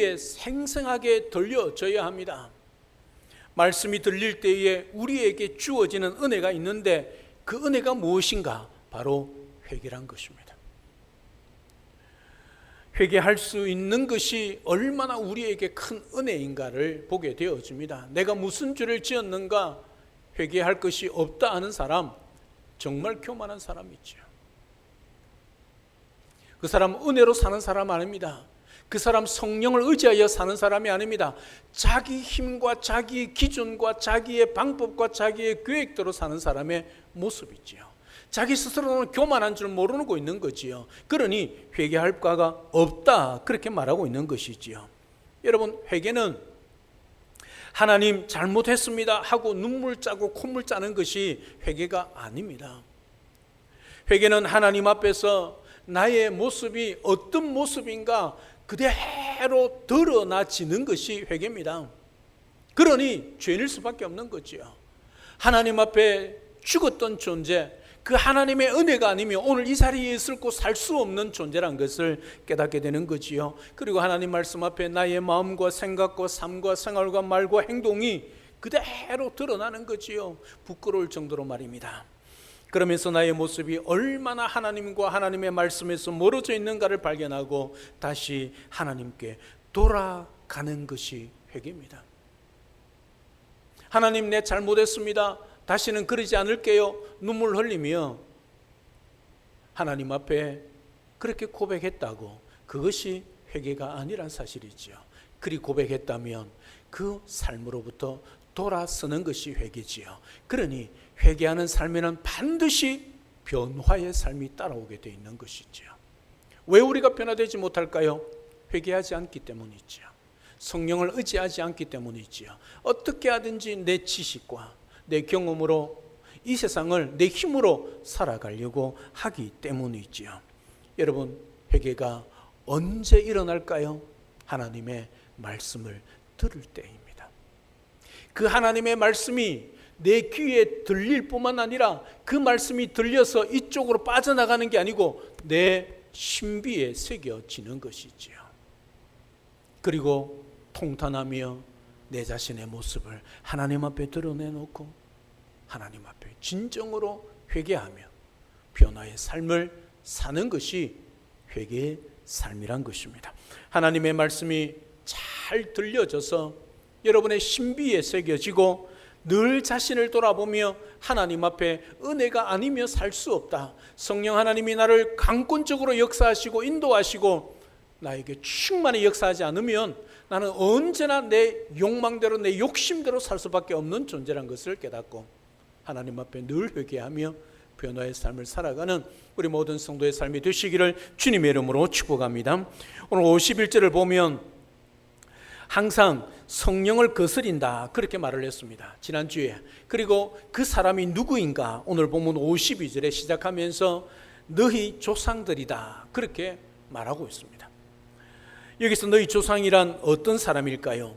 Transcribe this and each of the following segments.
생생하게 들려져야 합니다. 말씀이 들릴 때에 우리에게 주어지는 은혜가 있는데 그 은혜가 무엇인가? 바로 회개란 것입니다. 회개할 수 있는 것이 얼마나 우리에게 큰 은혜인가를 보게 되어집니다. 내가 무슨 죄를 지었는가 회개할 것이 없다 하는 사람 정말 교만한 사람이죠. 그 사람 은혜로 사는 사람 아닙니다. 그 사람 성령을 의지하여 사는 사람이 아닙니다. 자기 힘과 자기 기준과 자기의 방법과 자기의 계획대로 사는 사람의 모습이지요. 자기 스스로는 교만한 줄 모르고 있는 거지요. 그러니 회개할 바가 없다. 그렇게 말하고 있는 것이지요. 여러분, 회개는 하나님 잘못했습니다 하고 눈물 짜고 콧물 짜는 것이 회개가 아닙니다. 회개는 하나님 앞에서 나의 모습이 어떤 모습인가 그대로 드러나지는 것이 회개입니다. 그러니 죄일 수밖에 없는 거지요. 하나님 앞에 죽었던 존재, 그 하나님의 은혜가 아니면 오늘 이 자리에 있을고 살수 없는 존재란 것을 깨닫게 되는 거지요. 그리고 하나님 말씀 앞에 나의 마음과 생각과 삶과 생활과 말과 행동이 그대로 드러나는 거지요. 부끄러울 정도로 말입니다. 그러면서 나의 모습이 얼마나 하나님과 하나님의 말씀에서 멀어져 있는가를 발견하고 다시 하나님께 돌아가는 것이 회개입니다. 하나님 내 잘못했습니다. 다시는 그러지 않을게요. 눈물 흘리며 하나님 앞에 그렇게 고백했다고 그것이 회개가 아니란 사실이지요. 그리 고백했다면 그 삶으로부터 돌아서는 것이 회개지요. 그러니 회개하는 삶에는 반드시 변화의 삶이 따라오게 되어 있는 것이지요. 왜 우리가 변화되지 못할까요? 회개하지 않기 때문이지요. 성령을 의지하지 않기 때문이지요. 어떻게 하든지 내 지식과 내 경험으로 이 세상을 내 힘으로 살아가려고 하기 때문이지요. 여러분, 회개가 언제 일어날까요? 하나님의 말씀을 들을 때입니다. 그 하나님의 말씀이 내 귀에 들릴 뿐만 아니라 그 말씀이 들려서 이쪽으로 빠져나가는 게 아니고 내 신비에 새겨지는 것이지요. 그리고 통탄하며 내 자신의 모습을 하나님 앞에 드러내놓고 하나님 앞에 진정으로 회개하며 변화의 삶을 사는 것이 회개의 삶이란 것입니다. 하나님의 말씀이 잘 들려져서 여러분의 신비에 새겨지고 늘 자신을 돌아보며 하나님 앞에 은혜가 아니며 살 수 없다. 성령 하나님이 나를 강권적으로 역사하시고 인도하시고 나에게 충만히 역사하지 않으면 나는 언제나 내 욕망대로 내 욕심대로 살 수밖에 없는 존재란 것을 깨닫고 하나님 앞에 늘 회개하며 변화의 삶을 살아가는 우리 모든 성도의 삶이 되시기를 주님의 이름으로 축복합니다. 오늘 51절을 보면 항상 성령을 거스린다 그렇게 말을 했습니다. 지난주에. 그리고 그 사람이 누구인가 오늘 보면 52절에 시작하면서 너희 조상들이다 그렇게 말하고 있습니다. 여기서 너희 조상이란 어떤 사람일까요?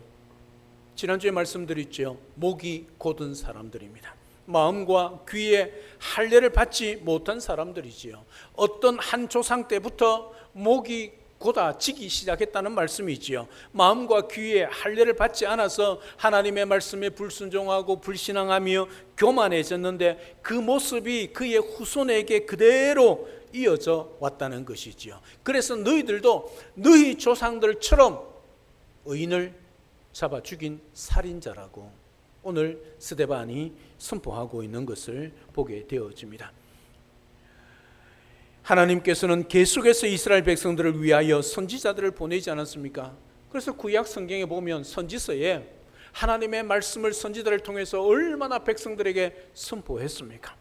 지난주에 말씀드렸죠. 목이 곧은 사람들입니다. 마음과 귀에 할례를 받지 못한 사람들이지요. 어떤 한 조상 때부터 목이 고다지기 시작했다는 말씀이지요. 마음과 귀에 할례를 받지 않아서 하나님의 말씀에 불순종하고 불신앙하며 교만해졌는데 그 모습이 그의 후손에게 그대로 이어져 왔다는 것이지요. 그래서 너희들도 너희 조상들처럼 의인을 잡아 죽인 살인자라고 오늘 스데반이 선포하고 있는 것을 보게 되어집니다. 하나님께서는 계속해서 이스라엘 백성들을 위하여 선지자들을 보내지 않았습니까? 그래서 구약 성경에 보면 선지서에 하나님의 말씀을 선지자를 통해서 얼마나 백성들에게 선포했습니까?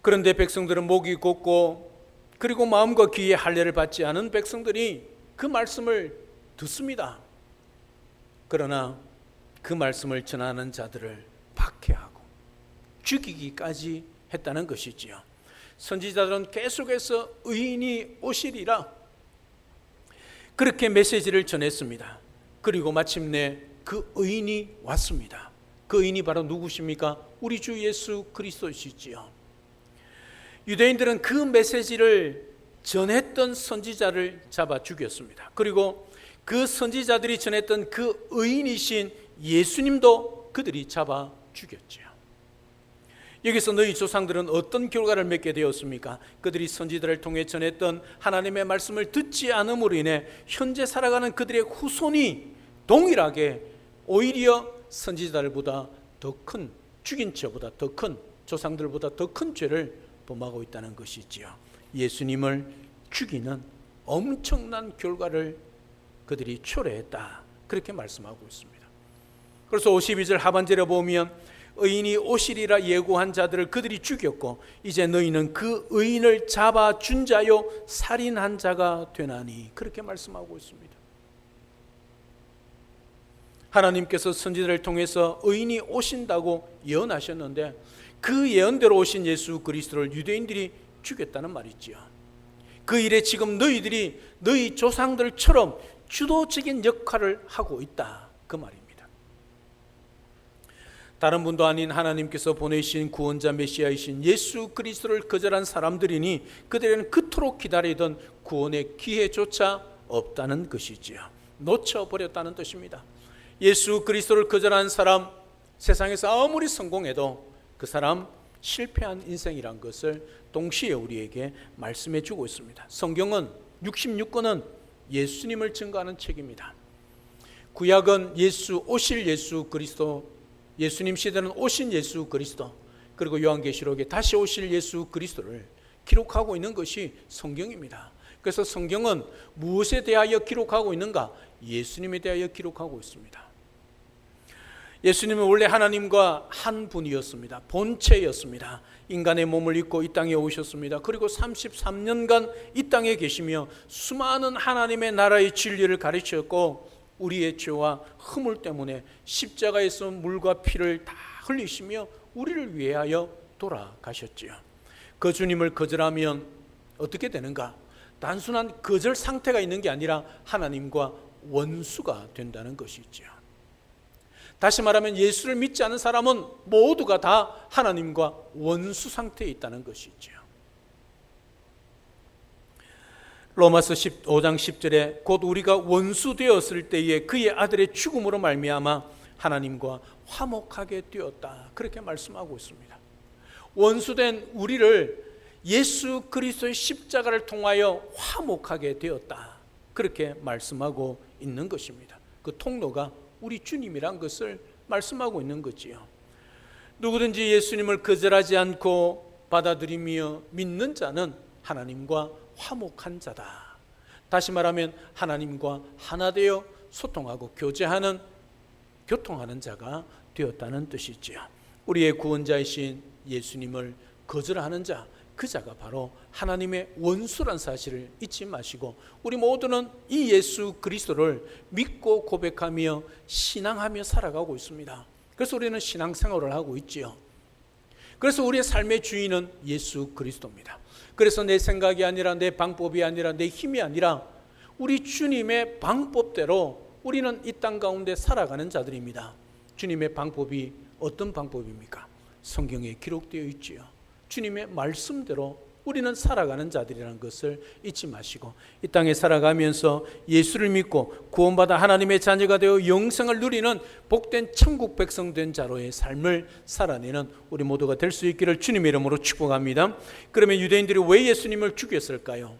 그런데 백성들은 목이 곧고 그리고 마음과 귀에 할례를 받지 않은 백성들이 그 말씀을 듣습니다. 그러나 그 말씀을 전하는 자들을 박해하고 죽이기까지 했다는 것이지요. 선지자들은 계속해서 의인이 오시리라 그렇게 메시지를 전했습니다. 그리고 마침내 그 의인이 왔습니다. 그 의인이 바로 누구십니까? 우리 주 예수 그리스도시지요. 유대인들은 그 메시지를 전했던 선지자를 잡아 죽였습니다. 그리고 그 선지자들이 전했던 그 의인이신 예수님도 그들이 잡아 죽였지요. 여기서 너희 조상들은 어떤 결과를 맺게 되었습니까? 그들이 선지자를 통해 전했던 하나님의 말씀을 듣지 않음으로 인해 현재 살아가는 그들의 후손이 동일하게 오히려 선지자들보다 더 큰 죽인 죄보다 더 큰 조상들보다 더 큰 죄를 범하고 있다는 것이지요. 예수님을 죽이는 엄청난 결과를 그들이 초래했다. 그렇게 말씀하고 있습니다. 그래서 52절 하반절에 보면 의인이 오시리라 예고한 자들을 그들이 죽였고 이제 너희는 그 의인을 잡아 준 자요 살인한 자가 되나니 그렇게 말씀하고 있습니다. 하나님께서 선지자를 통해서 의인이 오신다고 예언하셨는데 그 예언대로 오신 예수 그리스도를 유대인들이 죽였다는 말이지요. 그 일에 지금 너희들이 너희 조상들처럼 주도적인 역할을 하고 있다. 그 말입니다. 다른 분도 아닌 하나님께서 보내신 구원자 메시아이신 예수 그리스도를 거절한 사람들이니 그들에는 그토록 기다리던 구원의 기회조차 없다는 것이지요. 놓쳐버렸다는 뜻입니다. 예수 그리스도를 거절한 사람 세상에서 아무리 성공해도 그 사람 실패한 인생이란 것을 동시에 우리에게 말씀해 주고 있습니다. 성경은 66권은 예수님을 증거하는 책입니다. 구약은 예수 오실 예수 그리스도 예수님 시대는 오신 예수 그리스도 그리고 요한계시록에 다시 오실 예수 그리스도를 기록하고 있는 것이 성경입니다. 그래서 성경은 무엇에 대하여 기록하고 있는가? 예수님에 대하여 기록하고 있습니다. 예수님은 원래 하나님과 한 분이었습니다. 본체였습니다. 인간의 몸을 입고 이 땅에 오셨습니다. 그리고 33년간 이 땅에 계시며 수많은 하나님의 나라의 진리를 가르쳤고 우리의 죄와 허물 때문에 십자가에서 물과 피를 다 흘리시며 우리를 위하여 돌아가셨지요. 그 주님을 거절하면 어떻게 되는가? 단순한 거절 상태가 있는 게 아니라 하나님과 원수가 된다는 것이죠. 다시 말하면 예수를 믿지 않은 사람은 모두가 다 하나님과 원수 상태에 있다는 것이죠. 로마서 15장 10절에 곧 우리가 원수 되었을 때에 그의 아들의 죽음으로 말미암아 하나님과 화목하게 되었다. 그렇게 말씀하고 있습니다. 원수된 우리를 예수 그리스도의 십자가를 통하여 화목하게 되었다. 그렇게 말씀하고 있는 것입니다. 그 통로가 우리 주님이란 것을 말씀하고 있는 거지요. 누구든지 예수님을 거절하지 않고 받아들이며 믿는 자는 하나님과 화목한 자다. 다시 말하면 하나님과 하나 되어 소통하고 교제하는 교통하는 자가 되었다는 뜻이지요. 우리의 구원자이신 예수님을 거절하는 자, 그 자가 바로 하나님의 원수란 사실을 잊지 마시고 우리 모두는 이 예수 그리스도를 믿고 고백하며 신앙하며 살아가고 있습니다. 그래서 우리는 신앙생활을 하고 있지요. 그래서 우리의 삶의 주인은 예수 그리스도입니다. 그래서 내 생각이 아니라 내 방법이 아니라 내 힘이 아니라 우리 주님의 방법대로 우리는 이 땅 가운데 살아가는 자들입니다. 주님의 방법이 어떤 방법입니까? 성경에 기록되어 있지요. 주님의 말씀대로 우리는 살아가는 자들이라는 것을 잊지 마시고 이 땅에 살아가면서 예수를 믿고 구원받아 하나님의 자녀가 되어 영생을 누리는 복된 천국 백성 된 자로의 삶을 살아내는 우리 모두가 될 수 있기를 주님의 이름으로 축복합니다. 그러면 유대인들이 왜 예수님을 죽였을까요?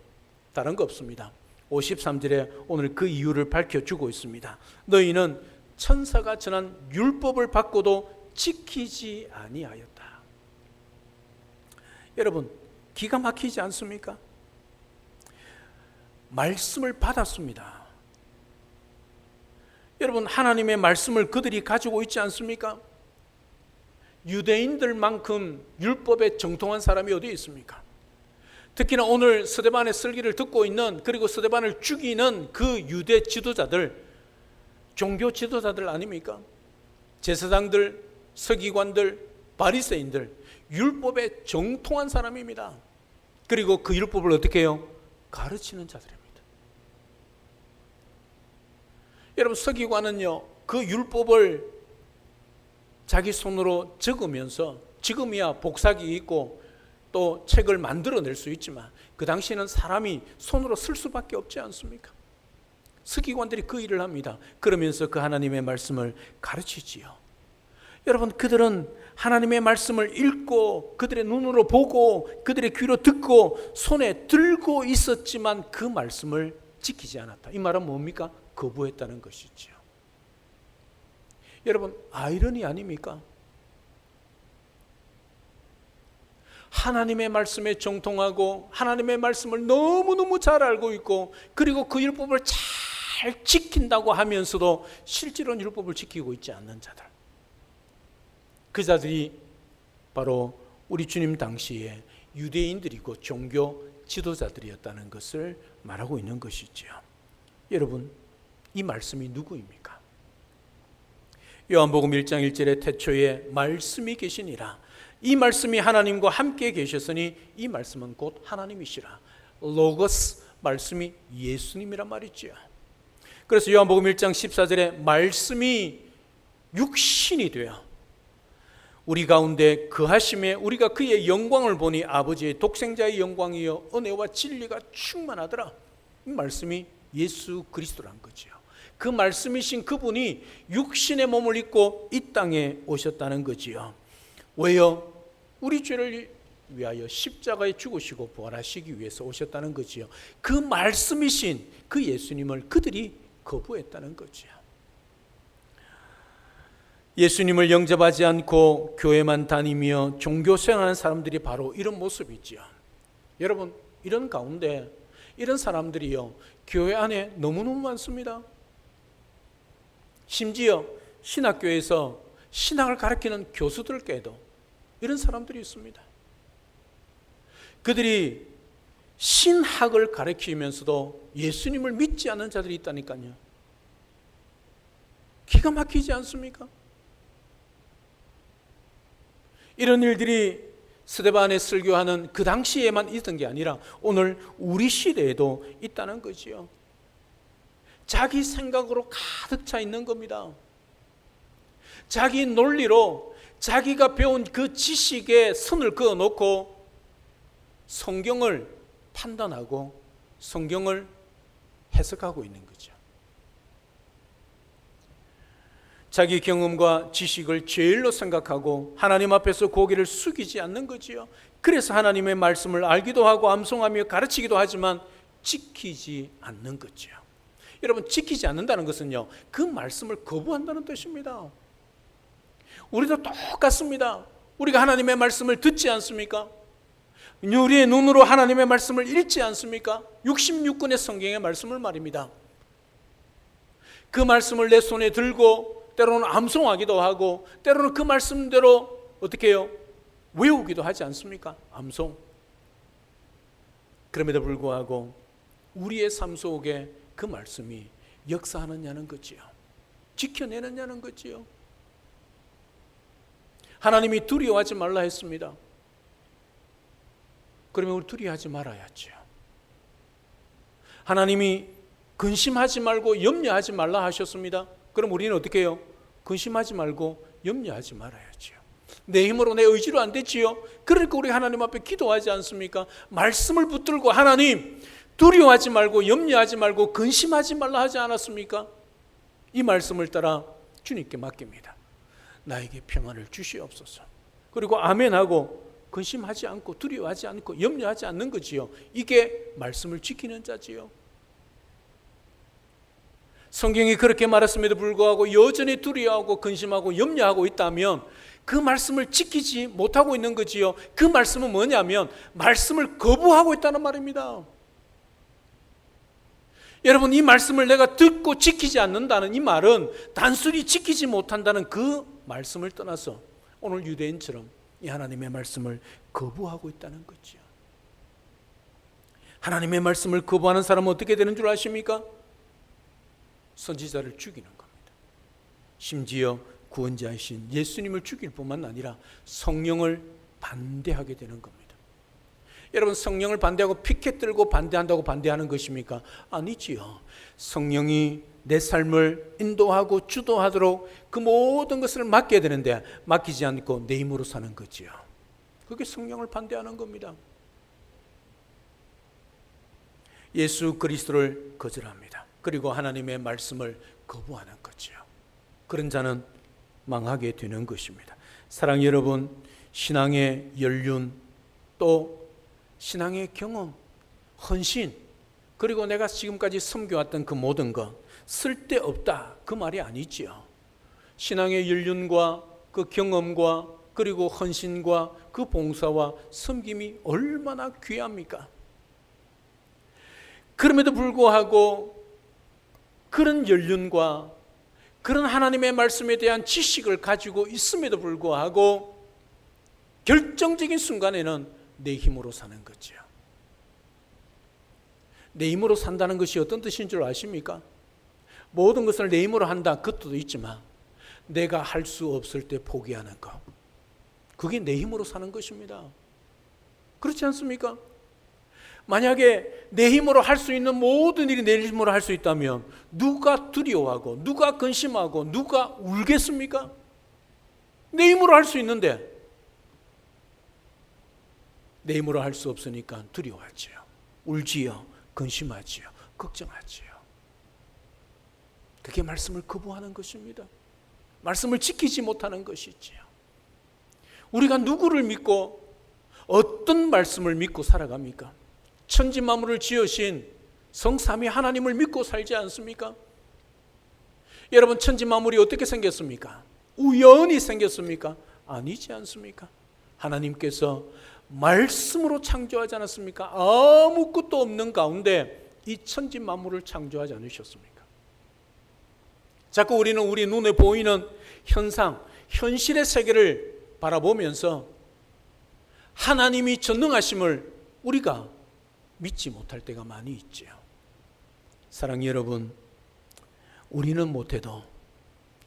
다른 거 없습니다. 53절에 오늘 그 이유를 밝혀주고 있습니다. 너희는 천사가 전한 율법을 받고도 지키지 아니하였다. 여러분 기가 막히지 않습니까? 말씀을 받았습니다. 여러분 하나님의 말씀을 그들이 가지고 있지 않습니까? 유대인들만큼 율법에 정통한 사람이 어디 있습니까? 특히나 오늘 스데반의 설기를 듣고 있는 그리고 스데반을 죽이는 그 유대 지도자들 종교 지도자들 아닙니까? 제사장들, 서기관들, 바리새인들 율법에 정통한 사람입니다. 그리고 그 율법을 어떻게 해요? 가르치는 자들입니다. 여러분 서기관은요 그 율법을 자기 손으로 적으면서 지금이야 복사기 있고 또 책을 만들어낼 수 있지만 그 당시에는 사람이 손으로 쓸 수밖에 없지 않습니까? 서기관들이 그 일을 합니다. 그러면서 그 하나님의 말씀을 가르치지요. 여러분, 그들은 하나님의 말씀을 읽고 그들의 눈으로 보고 그들의 귀로 듣고 손에 들고 있었지만 그 말씀을 지키지 않았다. 이 말은 뭡니까? 거부했다는 것이지요. 여러분, 아이러니 아닙니까? 하나님의 말씀에 정통하고 하나님의 말씀을 너무너무 잘 알고 있고 그리고 그 율법을 잘 지킨다고 하면서도 실제로는 율법을 지키고 있지 않는 자들. 그 자들이 바로 우리 주님 당시에 유대인들이고 종교 지도자들이었다는 것을 말하고 있는 것이지요. 여러분, 이 말씀이 누구입니까? 요한복음 1장 1절에 태초에 말씀이 계시니라. 이 말씀이 하나님과 함께 계셨으니 이 말씀은 곧 하나님이시라. 로고스 말씀이 예수님이란 말이지요. 그래서 요한복음 1장 14절에 말씀이 육신이 되어 우리 가운데 그하심에 우리가 그의 영광을 보니 아버지의 독생자의 영광이요 은혜와 진리가 충만하더라. 이 말씀이 예수 그리스도란 거지요. 그 말씀이신 그분이 육신의 몸을 입고 이 땅에 오셨다는 거지요. 왜요? 우리 죄를 위하여 십자가에 죽으시고 부활하시기 위해서 오셨다는 거지요. 그 말씀이신 그 예수님을 그들이 거부했다는 거지요. 예수님을 영접하지 않고 교회만 다니며 종교 생활하는 사람들이 바로 이런 모습이지요. 여러분, 이런 가운데 이런 사람들이요. 교회 안에 너무너무 많습니다. 심지어 신학교에서 신학을 가르치는 교수들께도 이런 사람들이 있습니다. 그들이 신학을 가르치면서도 예수님을 믿지 않는 자들이 있다니까요. 기가 막히지 않습니까? 이런 일들이 스데반에 설교하는 그 당시에만 있던 게 아니라 오늘 우리 시대에도 있다는 거지요. 자기 생각으로 가득 차 있는 겁니다. 자기 논리로 자기가 배운 그 지식에 선을 그어 놓고 성경을 판단하고 성경을 해석하고 있는 거죠. 자기 경험과 지식을 제일로 생각하고 하나님 앞에서 고개를 숙이지 않는 거지요. 그래서 하나님의 말씀을 알기도 하고 암송하며 가르치기도 하지만 지키지 않는 거지요. 여러분 지키지 않는다는 것은요. 그 말씀을 거부한다는 뜻입니다. 우리도 똑같습니다. 우리가 하나님의 말씀을 듣지 않습니까? 우리의 눈으로 하나님의 말씀을 읽지 않습니까? 66권의 성경의 말씀을 말입니다. 그 말씀을 내 손에 들고 때로는 암송하기도 하고 때로는 그 말씀대로 어떻게 해요? 외우기도 하지 않습니까? 암송. 그럼에도 불구하고 우리의 삶 속에 그 말씀이 역사하느냐는 거지요. 지켜내느냐는 거지요. 하나님이 두려워하지 말라 했습니다. 그러면 우리 두려워하지 말아야죠. 하나님이 근심하지 말고 염려하지 말라 하셨습니다. 그럼 우리는 어떻게 해요? 근심하지 말고 염려하지 말아야지요. 내 힘으로 내 의지로 안 되지요. 그러니까 우리 하나님 앞에 기도하지 않습니까? 말씀을 붙들고 하나님 두려워하지 말고 염려하지 말고 근심하지 말라 하지 않았습니까? 이 말씀을 따라 주님께 맡깁니다. 나에게 평안을 주시옵소서. 그리고 아멘하고 근심하지 않고 두려워하지 않고 염려하지 않는 거지요. 이게 말씀을 지키는 자지요. 성경이 그렇게 말했음에도 불구하고 여전히 두려워하고 근심하고 염려하고 있다면 그 말씀을 지키지 못하고 있는 거지요. 그 말씀은 뭐냐면 말씀을 거부하고 있다는 말입니다. 여러분 이 말씀을 내가 듣고 지키지 않는다는 이 말은 단순히 지키지 못한다는 그 말씀을 떠나서 오늘 유대인처럼 이 하나님의 말씀을 거부하고 있다는 거죠. 하나님의 말씀을 거부하는 사람은 어떻게 되는 줄 아십니까? 선지자를 죽이는 겁니다. 심지어 구원자이신 예수님을 죽일 뿐만 아니라 성령을 반대하게 되는 겁니다. 여러분 성령을 반대하고 피켓 들고 반대한다고 반대하는 것입니까? 아니지요. 성령이 내 삶을 인도하고 주도하도록 그 모든 것을 맡겨야 되는데 맡기지 않고 내 힘으로 사는 거지요. 그게 성령을 반대하는 겁니다. 예수 그리스도를 거절합니다. 그리고 하나님의 말씀을 거부하는 거지요. 그런 자는 망하게 되는 것입니다. 사랑 여러분, 신앙의 연륜 또 신앙의 경험, 헌신 그리고 내가 지금까지 섬겨왔던 그 모든 것 쓸데없다 그 말이 아니지요. 신앙의 연륜과 그 경험과 그리고 헌신과 그 봉사와 섬김이 얼마나 귀합니까? 그럼에도 불구하고 그런 연륜과 그런 하나님의 말씀에 대한 지식을 가지고 있음에도 불구하고 결정적인 순간에는 내 힘으로 사는 거지요. 내 힘으로 산다는 것이 어떤 뜻인 줄 아십니까? 모든 것을 내 힘으로 한다 그 뜻도 있지만 내가 할 수 없을 때 포기하는 것. 그게 내 힘으로 사는 것입니다. 그렇지 않습니까? 만약에 내 힘으로 할 수 있는 모든 일이 내 힘으로 할 수 있다면 누가 두려워하고 누가 근심하고 누가 울겠습니까? 내 힘으로 할 수 있는데 내 힘으로 할 수 없으니까 두려워하지요. 울지요. 근심하지요. 걱정하지요. 그게 말씀을 거부하는 것입니다. 말씀을 지키지 못하는 것이지요. 우리가 누구를 믿고 어떤 말씀을 믿고 살아갑니까? 천지 만물을 지으신 성삼위 하나님을 믿고 살지 않습니까? 여러분 천지 만물이 어떻게 생겼습니까? 우연히 생겼습니까? 아니지 않습니까? 하나님께서 말씀으로 창조하지 않았습니까? 아무것도 없는 가운데 이 천지 만물을 창조하지 않으셨습니까? 자꾸 우리는 우리 눈에 보이는 현상, 현실의 세계를 바라보면서 하나님이 전능하심을 우리가 믿지 못할 때가 많이 있지요. 사랑 여러분, 우리는 못해도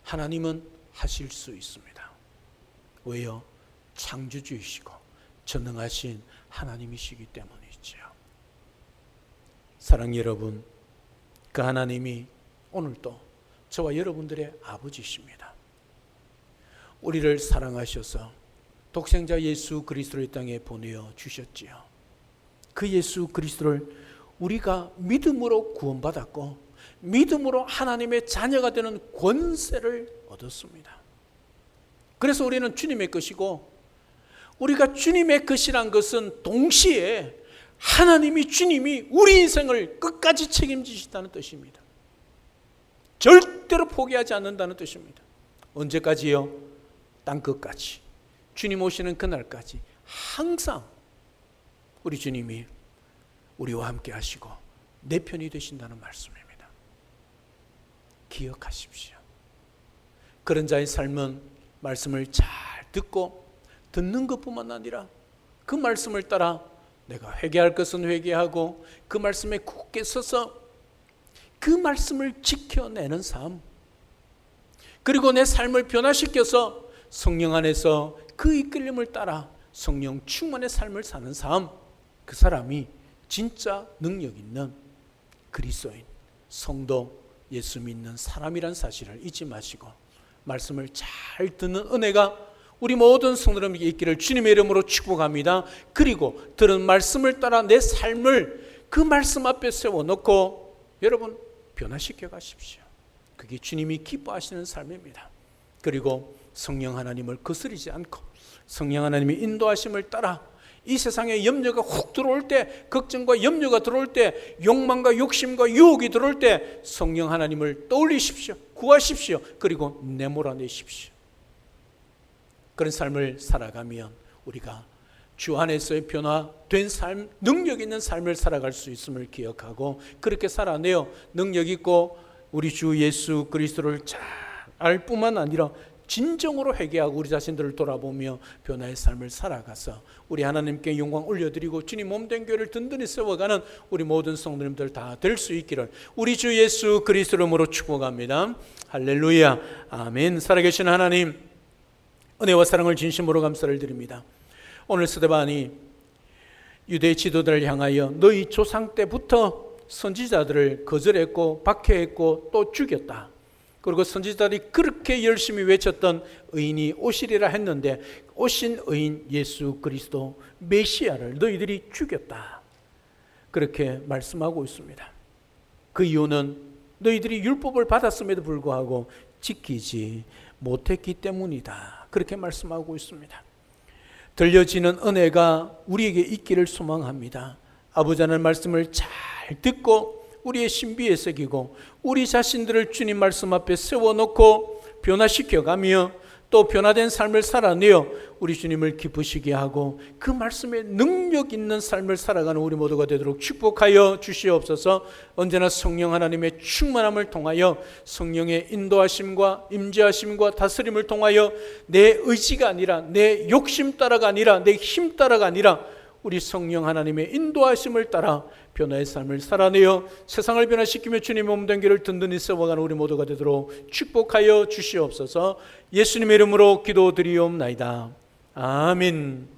하나님은 하실 수 있습니다. 왜요? 창조주이시고 전능하신 하나님이시기 때문이지요. 사랑 여러분, 그 하나님이 오늘도 저와 여러분들의 아버지십니다. 우리를 사랑하셔서 독생자 예수 그리스도의 땅에 보내어 주셨지요. 그 예수 그리스도를 우리가 믿음으로 구원받았고 믿음으로 하나님의 자녀가 되는 권세를 얻었습니다. 그래서 우리는 주님의 것이고 우리가 주님의 것이란 것은 동시에 하나님이 주님이 우리 인생을 끝까지 책임지시다는 뜻입니다. 절대로 포기하지 않는다는 뜻입니다. 언제까지요? 땅 끝까지. 주님 오시는 그날까지 항상 우리 주님이 우리와 함께 하시고 내 편이 되신다는 말씀입니다. 기억하십시오. 그런 자의 삶은 말씀을 잘 듣고 듣는 것뿐만 아니라 그 말씀을 따라 내가 회개할 것은 회개하고 그 말씀에 굳게 서서 그 말씀을 지켜내는 삶 그리고 내 삶을 변화시켜서 성령 안에서 그 이끌림을 따라 성령 충만의 삶을 사는 삶 그 사람이 진짜 능력 있는 그리스도인 성도 예수 믿는 사람이란 사실을 잊지 마시고 말씀을 잘 듣는 은혜가 우리 모든 성도들에게 있기를 주님의 이름으로 축복합니다. 그리고 들은 말씀을 따라 내 삶을 그 말씀 앞에 세워놓고 여러분 변화시켜 가십시오. 그게 주님이 기뻐하시는 삶입니다. 그리고 성령 하나님을 거스리지 않고 성령 하나님의 인도하심을 따라 이 세상에 염려가 훅 들어올 때, 걱정과 염려가 들어올 때, 욕망과 욕심과 유혹이 들어올 때 성령 하나님을 떠올리십시오. 구하십시오. 그리고 내몰아내십시오. 그런 삶을 살아가면 우리가 주 안에서의 변화된 삶, 능력 있는 삶을 살아갈 수 있음을 기억하고 그렇게 살아내어 능력 있고 우리 주 예수 그리스도를 잘 알 뿐만 아니라 진정으로 회개하고 우리 자신들을 돌아보며 변화의 삶을 살아가서 우리 하나님께 영광 올려드리고 주님 몸된 교회를 든든히 세워가는 우리 모든 성도님들 다 될 수 있기를 우리 주 예수 그리스도로 축복합니다. 할렐루야. 아멘. 살아계신 하나님 은혜와 사랑을 진심으로 감사를 드립니다. 오늘 스데반이 유대 지도들을 향하여 너희 조상 때부터 선지자들을 거절했고 박해했고 또 죽였다. 그리고 선지자들이 그렇게 열심히 외쳤던 의인이 오시리라 했는데 오신 의인 예수 그리스도 메시아를 너희들이 죽였다. 그렇게 말씀하고 있습니다. 그 이유는 너희들이 율법을 받았음에도 불구하고 지키지 못했기 때문이다. 그렇게 말씀하고 있습니다. 들려지는 은혜가 우리에게 있기를 소망합니다. 아버지 하나님 말씀을 잘 듣고 우리의 신비에 새기고 우리 자신들을 주님 말씀 앞에 세워놓고 변화시켜 가며 또 변화된 삶을 살아내어 우리 주님을 기쁘시게 하고 그 말씀에 능력 있는 삶을 살아가는 우리 모두가 되도록 축복하여 주시옵소서. 언제나 성령 하나님의 충만함을 통하여 성령의 인도하심과 임재하심과 다스림을 통하여 내 의지가 아니라 내 욕심 따라가 아니라 내 힘 따라가 아니라 우리 성령 하나님의 인도하심을 따라 변화의 삶을 살아내어 세상을 변화시키며 주님의 몸된 길을 든든히 세워가는 우리 모두가 되도록 축복하여 주시옵소서 예수님의 이름으로 기도드리옵나이다. 아멘.